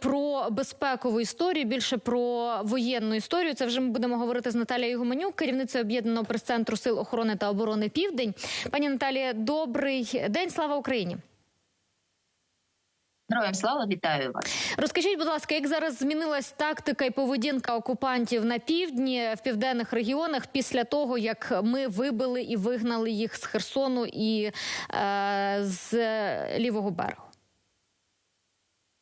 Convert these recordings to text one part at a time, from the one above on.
Про безпекову історію, більше про воєнну історію. Це вже ми будемо говорити з Наталією Гуменюк, керівницею об'єднаного прес-центру сил охорони та оборони Південь. Пані Наталія, добрий день. Слава Україні. Героям слава вітаю вас. Розкажіть, будь ласка, як зараз змінилась тактика і поведінка окупантів на півдні в південних регіонах після того, як ми вибили і вигнали їх з Херсону і е, з лівого берегу?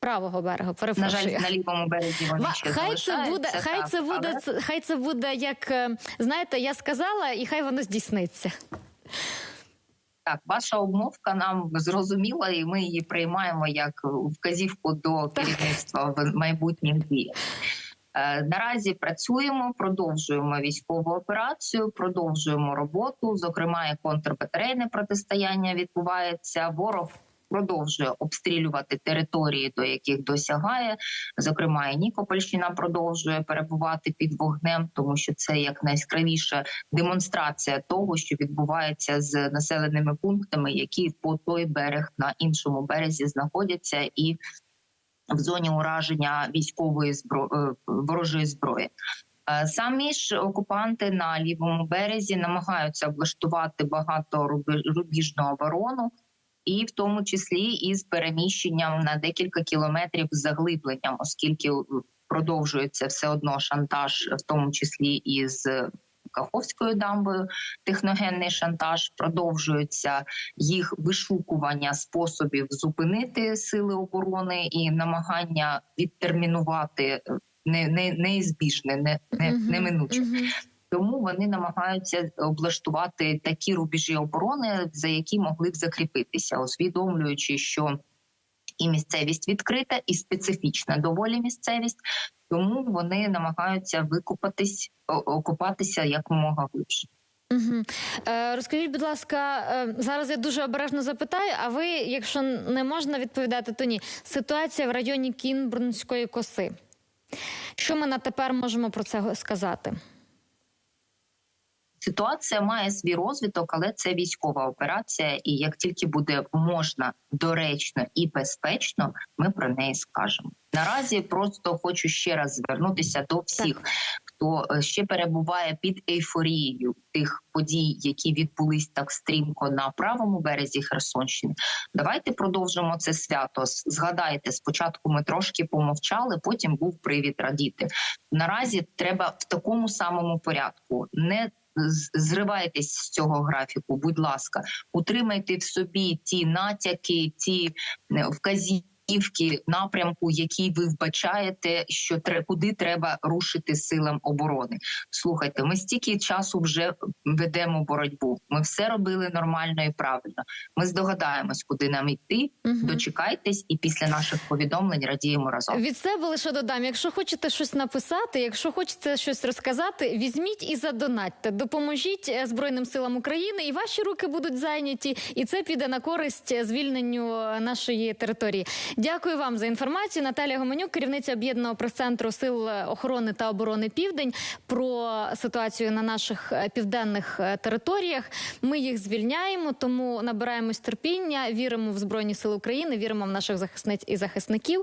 Правого берега, На жаль, на лівому березі вони ще хай це буде, хай це буде, але- хай це буде як е, знаєте, я сказала, і хай воно здійсниться. Так, ваша обмовка нам зрозуміла, і ми її приймаємо як вказівку до керівництва в майбутніх діях. Е, Наразі працюємо, продовжуємо військову операцію, продовжуємо роботу. Зокрема, і контрбатарейне протистояння відбувається. Ворог продовжує обстрілювати території, до яких досягає. Зокрема, і Нікопольщина продовжує перебувати під вогнем, тому що це як найяскравіша демонстрація того, що відбувається з населеними пунктами, які по той берег на іншому березі знаходяться, і в зоні ураження військової збро... е, ворожої зброї. Е, Самі ж окупанти на лівому березі намагаються облаштувати багаторубіжну оборону, і в тому числі із переміщенням на декілька кілометрів з заглибленням, оскільки е, продовжується все одно шантаж, в тому числі із Каховською дамбою, техногенний шантаж, продовжується їх вишукування способів зупинити сили оборони і намагання відтермінувати е, не, не, неізбіжне, не, не, неминуче. Тому вони намагаються облаштувати такі рубежі оборони, за які могли б закріпитися, усвідомлюючи, що і місцевість відкрита, і специфічна доволі місцевість. Тому вони намагаються викупатись, окупатися якомога глибше. Угу. Е, розкажіть, будь ласка, е, зараз я дуже обережно запитаю. А ви, якщо не можна відповідати, то ні. Ситуація в районі Кінбурнської коси. Що ми на тепер можемо про це сказати? Ситуація має свій розвиток, але це військова операція. І як тільки буде можна доречно і безпечно, ми про неї скажемо. Наразі просто хочу ще раз звернутися до всіх, хто е, ще перебуває під ейфорією тих подій, які відбулись так стрімко на правому березі Херсонщини. Давайте продовжимо це свято. Згадайте, спочатку ми трошки помовчали, потім був привід радіти. Наразі треба в такому самому порядку. Не зривайтесь з цього графіку, будь ласка, утримайте в собі ті натяки, ті е, вказівки напрямку, який ви вбачаєте, що тре, куди треба рушити силам оборони. Слухайте, ми стільки часу вже ведемо боротьбу. Ми все робили нормально і правильно. Ми здогадаємось, куди нам йти. Мгм. Дочекайтесь, і після наших повідомлень радіємо разом. Від себе лише додам. Якщо хочете щось написати, якщо хочете щось розказати, візьміть і задонатьте. Допоможіть е, Збройним силам України, і ваші руки будуть зайняті, і це піде на користь е, звільненню е, нашої території. Дякую вам за інформацію. Наталія Гоменюк, керівниця об'єднаного прес-центру сил охорони та оборони Південь, про ситуацію на наших е, південних е, територіях. Ми їх звільняємо, тому набираємось терпіння, віримо в збройні сили України, віримо в наших захисниць і захисників.